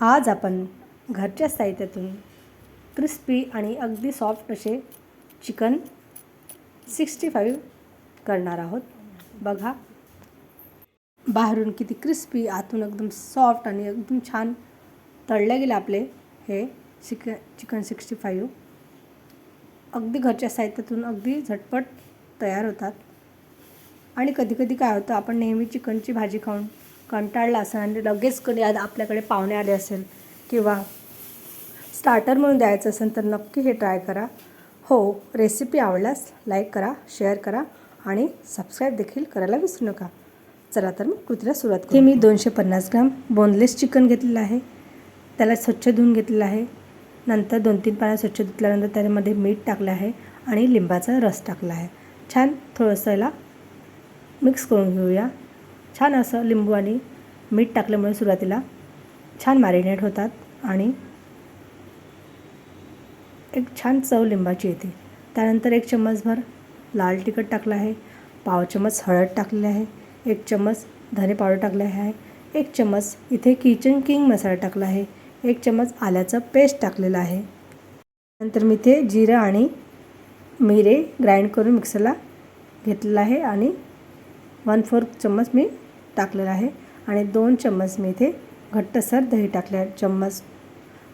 आज आपण घरच्या साहित्यातून क्रिस्पी आणि अगदी सॉफ्ट असे चिकन सिक्स्टी फाईव्ह करणार आहोत. बघा. बाहेरून किती क्रिस्पी आतून एकदम सॉफ्ट आणि एकदम छान तळले गेले आपले हे चिक चिकन सिक्स्टी फाईव्ह. अगदी घरच्या साहित्यातून अगदी झटपट तयार होतात. आणि कधीकधी काय होतं आपण नेहमी चिकनची भाजी खाऊन कंटाळला असेल आणि लगेच कधी आज आपल्याकडे पाहुणे आले असेल किंवा स्टार्टर म्हणून द्यायचं असेल तर नक्की हे ट्राय करा. हो रेसिपी आवडल्यास लाईक करा शेअर करा आणि सबस्क्राईब देखील करायला विसरू नका. चला तर मी कृतीला सुरुवात करते मी दोनशे पन्नास ग्राम बोनलेस चिकन घेतलेलं आहे. त्याला स्वच्छ धुवून घेतलेलं आहे. नंतर दोन तीन पाण्यात स्वच्छ धुतल्यानंतर त्यामध्ये मीठ टाकलं आहे आणि लिंबाचा रस टाकला आहे. छान थोडंसं याला मिक्स करून घेऊया. छान असं लिंबू आणि मीठ टाकल्यामुळे सुरुवातीला छान मॅरिनेट होतात आणि एक छान चव लिंबाची येते. त्यानंतर एक चम्मचभर लाल तिखट टाकलं आहे पाव चम्मच हळद टाकलेली आहे एक चम्मच धने पावडर टाकले आहे एक चम्मच इथे किचन किंग मसाला टाकला आहे एक चम्मच आल्याचं पेस्ट टाकलेलं आहे. नंतर मी इथे जिरं आणि मिरे ग्राइंड करून मिक्सरला घेतलेलं आहे आणि वन फोर्थ चम्मच मी टाकलेलं आहे आणि दोन चम्मच मी इथे घट्टसर दही टाकले आहे. चम्मच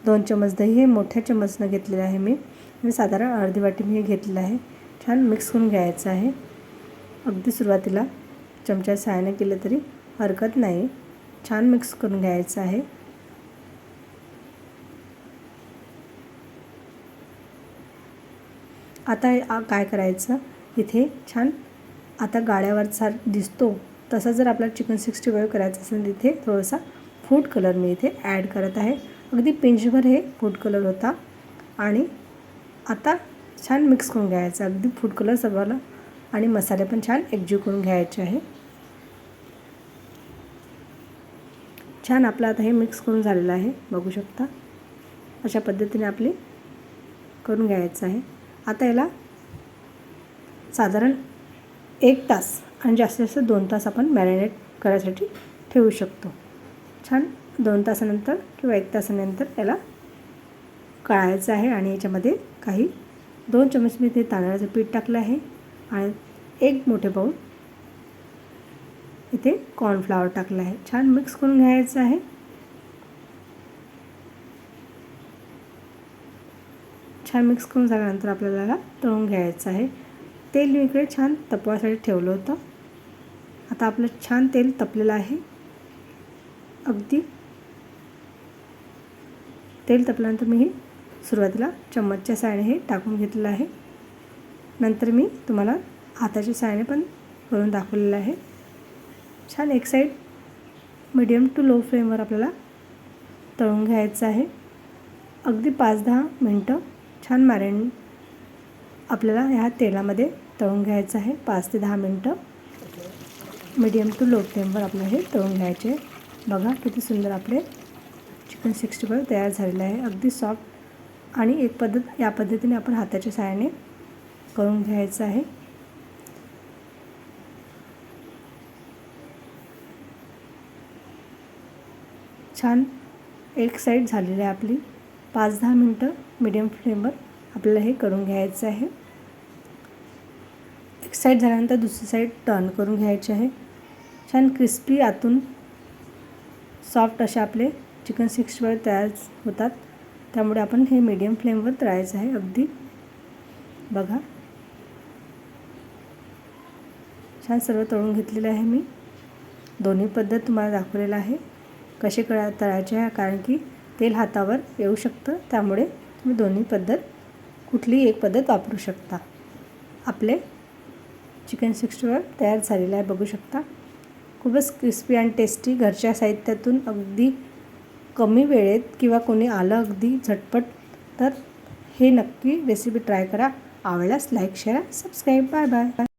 दोन चम्मच दही हे मोठ्या चम्मचनं घेतलेलं आहे मी. मी साधारण अर्धी वाटी मी हे घेतलेलं आहे. छान मिक्स करून घ्यायचं आहे. अगदी सुरुवातीला चमच्या सहाय्याने केलं तरी हरकत नाही. छान मिक्स करून घ्यायचं आहे. आता काय करायचं? इथे छान आता गाड्यावरचा दिसतो तसा जर आपल्याला चिकन सिक्स्टी फाईव्ह करायचं असेल तिथे थोडासा फूड कलर मी इथे ॲड करत आहे. अगदी पिंचभर हे फूड कलर होता. आणि आता छान मिक्स करून घ्यायचं. अगदी फूड कलर सर्वाला आणि मसाले पण छान एकजीव करून घ्यायचे आहे. छान आपलं आता हे मिक्स करून झालेलं आहे. बघू शकता. अशा पद्धतीने आपली करून घ्यायचं आहे. आता याला साधारण एक तास आणि जास्तीत जास्त दोन तास आपण मॅरिनेट करायसाठी ठेवू शकतो. छान दोन तासानंतर किंवा एक तासानंतर त्याला काळायचं आहे आणि याच्यामध्ये काही दोन चमच मी ते तांदळाचं पीठ टाकलं आहे आणि एक मोठे बाऊल इथे कॉर्नफ्लावर टाकलं आहे. छान मिक्स करून घ्यायचं आहे. छान मिक्स करून झाल्यानंतर आपल्याला तळून घ्यायचं आहे. तेल मी इकडे छान तपवासाठी ठेवलं होतं. आता आपलं छान तेल तपलेलं आहे. अगदी. तेल तपल्यानंतर मी हे सुरुवातीला चम्मचच्या साहाय्याने हे टाकून घेतलेलं आहे. नंतर मी तुम्हाला हाताच्या साहाय्याने पण करून दाखवलेलं आहे. छान एक साईड मिडियम टू लो फ्लेमवर आपल्याला तळून घ्यायचं आहे. अगदी पाच दहा मिनटं छान मॅरिन आपल्याला ह्या तेलामध्ये तळून घ्यायचं आहे. पाच ते दहा मिनटं. मीडियम टू लो फ्लेमवर आपलं हे तळून घ्यायचे. बघा किती सुंदर आपले चिकन सिक्स्टी फाईव्ह तयार झालेलं आहे. अगदी सॉफ्ट आणि एक पद्धत या पद्धतीने आपण हाताच्या साहाय्याने करून घ्यायचं आहे. छान एक साईड झालेली आहे आपली. पाच दहा मिनटं मीडियम फ्लेमवर आपल्याला हे करून घ्यायचं आहे. एक साईड झाल्यानंतर दुसरी साईड टर्न करून घ्यायची आहे. छान क्रिस्पी आतून सॉफ्ट असे आपले चिकन सिक्स्टी फाईव्ह तयार होतात. त्यामुळे आपण हे मीडियम फ्लेमवर तळायचं आहे अगदी. बघा. छान सर्व तळून घेतलेलं आहे मी. दोन्ही पद्धत तुम्हाला दाखवलेलं आहे. कसे कळा तळायचे आहे कारण की तेल हातावर येऊ शकतं. त्यामुळे तुम्ही दोन्ही पद्धत कुठलीही एक पद्धत वापरू शकता. आपले चिकन सिक्स्टी फाईव्ह तयार झालेला आहे बघू शकता. खूपच क्रिस्पी आणि टेस्टी घरच्या साहित्यातून अगदी कमी वेळेत किंवा कोणी आलं अगदी झटपट तर हे नक्की रेसिपी ट्राय करा. आवडल्यास like share subscribe bye bye